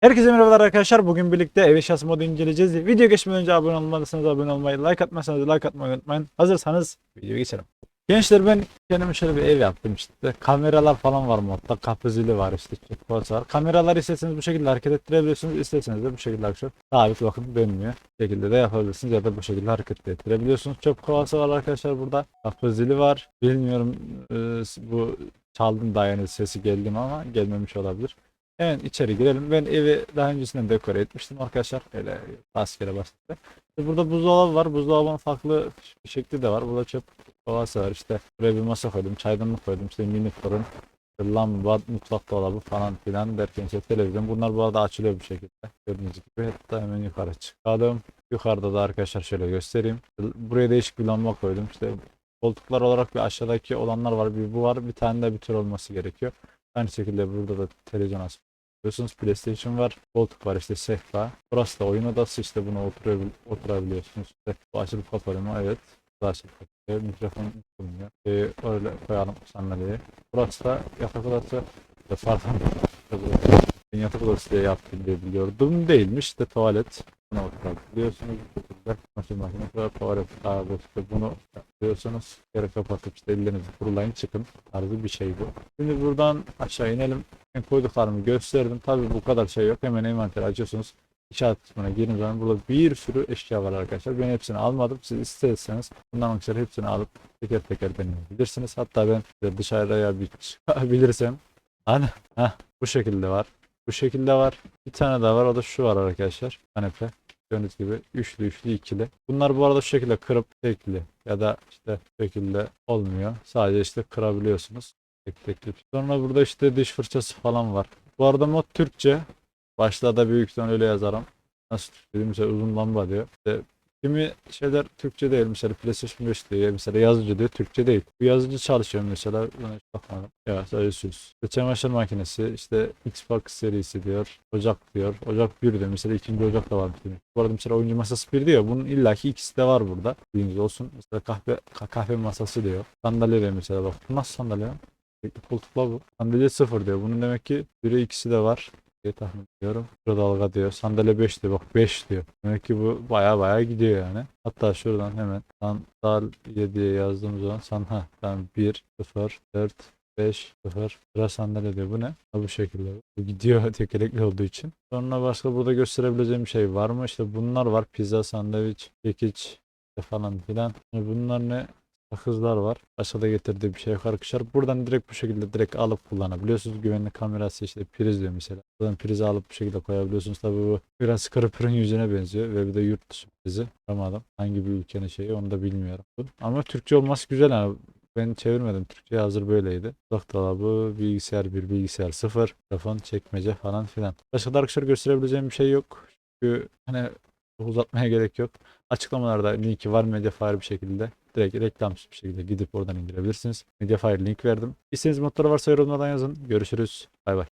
Herkese merhabalar arkadaşlar. Bugün birlikte ev eşyası modu inceleyeceğiz. Video geçmeden önce abone olmadıysanız abone olmayı, like atmazsanız like atmayı unutmayın. Hazırsanız videoya geçelim. Gençler ben kendime şöyle bir ev yaptım işte. Kameralar falan var modda. Kapı zili var işte. Checkpoint var. Kameralar isterseniz bu şekilde hareket ettirebiliyorsunuz. İsterseniz de bu şekilde arkadaşlar sabit bakın dönmüyor. Bu şekilde de yapabilirsiniz ya da bu şekilde hareket ettirebiliyorsunuz. Çöp kovası var arkadaşlar burada. Kapı zili var. Bilmiyorum e, bu çaldım dayanır sesi geldi mi ama gelmemiş olabilir. Evet içeri girelim. Ben evi daha öncesinden dekore etmiştim arkadaşlar. Öyle rastgele. İşte Burada buzdolabı var. Buzdolabının farklı bir şekli de var. Burada çöp kovası var. İşte buraya bir masa koydum. Çaydanlık koydum. İşte mini fırın, lamba, mutfak dolabı falan filan derken işte televizyon. Bunlar bu arada açılıyor bu şekilde. Gördüğünüz gibi. Hatta hemen yukarı çıkalım. Yukarıda da arkadaşlar şöyle göstereyim. Buraya değişik bir lamba koydum. İşte koltuklar olarak bir aşağıdaki olanlar var. Bir bu var. Bir tane de bir tür olması gerekiyor. Aynı şekilde burada da televizyon as Biliyorsunuz PlayStation var, koltuk var işte sehpa. Burası da oyun odası işte buna oturabil oturabiliyorsunuz. Bu açılıp kapalı mı? Evet. Açılıp kapalı. Mikrofon bulunuyor. Ee, öyle koyalım sandalyeyi. Burası da yatak odası. Pardon. Yatak odası diye yaptım diye biliyordum. Değilmiş. İşte tuvalet. Buna oturabiliyorsunuz. Çamaşır makinesi var. Tuvalet daha işte bunu yapıyorsunuz. Yere kapatıp işte ellerinizi kurulayın çıkın. Tarzı bir şey bu. Şimdi buradan aşağı inelim. Ben koyduklarımı gösterdim. Tabi bu kadar şey yok. Hemen envanteri açıyorsunuz. İnşaat kısmına girin zaman burada bir sürü eşya var arkadaşlar. Ben hepsini almadım. Siz isterseniz bundan sonra hepsini alıp teker teker deneyebilirsiniz. Hatta ben dışarıya bir çıkabilirsem. Hani heh, bu şekilde var. Bu şekilde var. Bir tane daha var. O da şu var arkadaşlar. Kanepe. Gördüğünüz gibi üçlü üçlü ikili. Bunlar bu arada şu şekilde kırıp tekli ya da işte şekilde olmuyor. Sadece işte kırabiliyorsunuz. Tek tek. Sonra burada işte diş fırçası falan var. Bu arada mod Türkçe. Başta da büyük öyle yazarım. Nasıl Türkçe uzun lamba diyor. İşte kimi şeyler Türkçe değil. Mesela PlayStation 5 diyor. Mesela yazıcı diyor. Türkçe değil. Bu yazıcı çalışıyor mesela. Buna hiç bakmadım. Ya sadece süs. İşte çamaşır makinesi. işte Xbox serisi diyor. Ocak diyor. Ocak 1 diyor. Mesela ikinci ocak da varmış. demiş. Bu arada mesela oyuncu masası 1 diyor. Bunun illaki ikisi de var burada. Bilginiz olsun. Mesela kahve ka- kahve masası diyor. Sandalye de mesela bak. Nasıl sandalye? koltukla bu. Sandalye 0 diyor. Bunun demek ki biri ikisi de var diye tahmin ediyorum. Şurada dalga diyor. Sandalye 5 diyor. Bak 5 diyor. Demek ki bu baya baya gidiyor yani. Hatta şuradan hemen sandal 7'ye yazdığım zaman san ha tamam 1 0 4 5 0 sıra sandalye diyor. Bu ne? Ha bu şekilde. Bu gidiyor tekerlekli olduğu için. Sonra başka burada gösterebileceğim şey var mı? İşte bunlar var. Pizza, sandviç, işte falan filan. Bunlar ne? Sakızlar var. Aşağıda getirdiği bir şey yok arkadaşlar. Buradan direkt bu şekilde direkt alıp kullanabiliyorsunuz. Güvenlik kamerası işte priz diyor mesela. Buradan prizi alıp bu şekilde koyabiliyorsunuz. Tabii bu biraz Scrapper'ın yüzüne benziyor ve bir de yurt dışı prizi. Tamam Hangi bir ülkenin şeyi onu da bilmiyorum. Ama Türkçe olması güzel yani. Ben çevirmedim. Türkçe hazır böyleydi. Uzak dolabı, bilgisayar 1, bilgisayar 0, telefon, çekmece falan filan. Başka da arkadaşlar gösterebileceğim bir şey yok. Çünkü hani uzatmaya gerek yok. Açıklamalarda linki var Mediafire bir şekilde. Direkt reklamsız bir şekilde gidip oradan indirebilirsiniz. Mediafire link verdim. İstediğiniz modları varsa yorumlardan yazın. Görüşürüz. Bay bay.